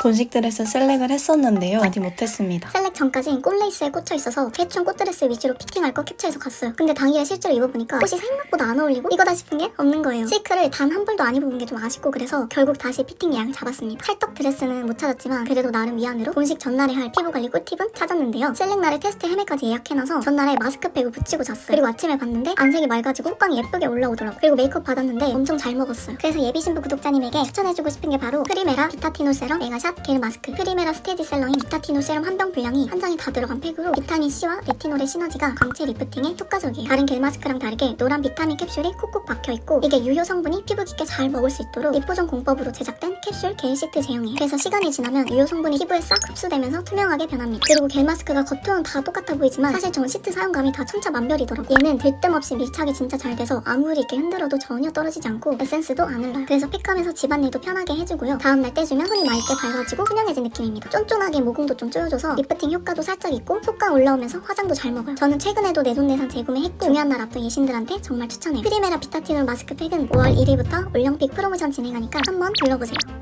본식 드레스 셀렉을 했었는데요. 아직 못했습니다. 셀렉 전까지 꽃레이스에 꽂혀 있어서 대충 꽃드레스 위주로 피팅할 거 캡처해서 갔어요. 근데 당일에 실제로 입어보니까 꽃이 생각보다 안 어울리고 이거다 싶은 게 없는 거예요. 실크를 단 한 벌도 안 입어본 게 좀 아쉽고 그래서 결국 다시 피팅 예약을 잡았습니다. 찰떡 드레스는 못 찾았지만 그래도 나름 위안으로 본식 전날에 할 피부 관리 꿀팁은 찾았는데요. 셀렉 날에 테스트 헤매까지 예약해놔서 전날에 마스크팩을 붙이고 잤어요. 그리고 아침에 봤는데 안색이 맑아지고 호빵이 예쁘게 올라오더라고요. 그리고 메이크업 받았는데 엄청 잘 먹었어요. 그래서 예비 신부 구독자님에게 추천해주고 싶은 게 바로 프리메라 비타티놀 세럼 메가샷 겔 마스크 프리메라 스테디 셀러인 비타티놀 세럼 한 병 분량이 한 장이 다 들어간 팩으로 비타민 C와 레티놀의 시너지가 광채 리프팅에 효과적이에요. 다른 겔 마스크랑 다르게 노란 비타민 캡슐이 콕콕 박혀 있고 이게 유효 성분이 피부 깊게 잘 먹을 수 있도록 리포존 공법으로 제작된 캡슐 겔 시트 제형이에요. 그래서 시간이 지나면 유효 성분이 피부에 싹 흡수되면서 투명하게 변합니다. 그리고 겔 마스크가 겉으로는 다 똑같아 보이지만 사실 전 시트 사용감이 다 천차만별이더라고요. 얘는 들뜸없이 밀착이 진짜 잘 돼서 아무리 이렇게 흔들어도 전혀 떨어지지 않고 에센스도 안 흘러요. 그래서 픽하면서 집안일도 편하게 해주고요. 다음날 떼주면 손이 맑게 밝아 지고 투명해진 느낌입니다. 쫀쫀하게 모공도 좀 조여줘서 리프팅 효과도 살짝 있고 속감 올라오면서 화장도 잘 먹어요. 저는 최근에도 내돈내산 재구매했고 중요한 날 앞둔 예신들한테 정말 추천해요. 프리메라 비타티놀 마스크팩은 5월 1일부터 올영픽 프로모션 진행하니까 한번 둘러보세요.